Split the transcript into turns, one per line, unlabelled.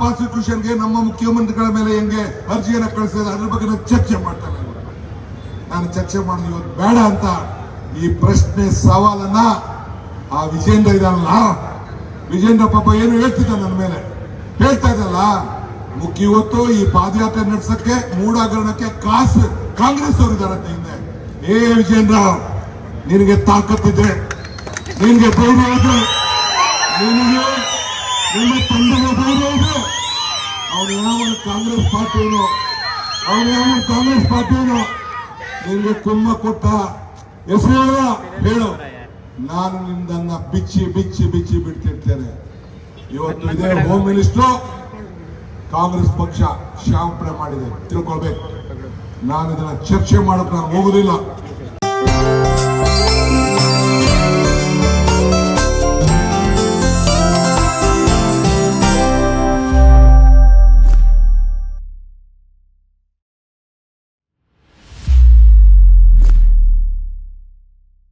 ಪ್ರಾಸಿಕ್ಯೂಷನ್ಗೆ ನಮ್ಮ ಮುಖ್ಯಮಂತ್ರಿಗಳ ಮೇಲೆ ಹೆಂಗೆ ಅರ್ಜಿಯನ್ನು ಕಳಿಸಿದ್ರೆ ಅದ್ರ ಬಗ್ಗೆ ಚರ್ಚೆ ಮಾಡ್ತಾರೆ ನಾನು ಚರ್ಚೆ ಮಾಡೋದು ಇವತ್ತು ಬೇಡ ಅಂತ ಈ ಪ್ರಶ್ನೆ ಸವಾಲನ್ನ ಆ ವಿಜೇಂದ್ರ ಇದಲ್ಲ ವಿಜೇಂದ್ರ ಪಾಪ ಏನು ಹೇಳ್ತಿದ್ದ ನನ್ನ ಮೇಲೆ? ಹೇಳ್ತಾ ಇದ್ದಲ್ಲ, ಮುಖ್ಯ ಇವತ್ತು ಈ ಪಾದಯಾತ್ರೆ ನಡೆಸಕ್ಕೆ, ಮೂಡಾಗರಣಕ್ಕೆ ಕಾಸು, ಕಾಂಗ್ರೆಸ್ ಅವರು ಇದಾರಂತೆ ಹಿಂದೆ. ಏ ವಿಜೇಂದ್ರ, ನಿನಗೆ ತಾಕತ್ತಿದೆ ನಿನ್ಗೆ ಧೈರ್ಯ ಇದೆ, ನಿನಗೆ ನಿಮ್ಮ ತಂದೆಗೆ ಇದೆ. ಕಾಂಗ್ರೆಸ್ ಪಾರ್ಟಿಯವನು ಅವನೇನು ಕಾಂಗ್ರೆಸ್ ಪಾರ್ಟಿಯವನು ನಿಮಗೆ ತುಂಬ ಕೊಟ್ಟ ಹೆಸರು ಹೇಳ. ಹೇಳು ನಾನು ನಿಂದನ್ನ ಬಿಚ್ಚಿ ಬಿಚ್ಚಿ ಬಿಚ್ಚಿ ಬಿಡ್ತಿರ್ತೇನೆ. ಇವತ್ತು ಇದೇ ಹೋಮ್ ಮಿನಿಸ್ಟರ್ ಕಾಂಗ್ರೆಸ್ ಪಕ್ಷ ಶಾಂಪಣೆ ಮಾಡಿದೆ. ತಿಳ್ಕೊಳ್ಬೇಕು. ನಾನು ಇದನ್ನ ಚರ್ಚೆ ಮಾಡಕ್ ನಾನು ಹೋಗುದಿಲ್ಲ.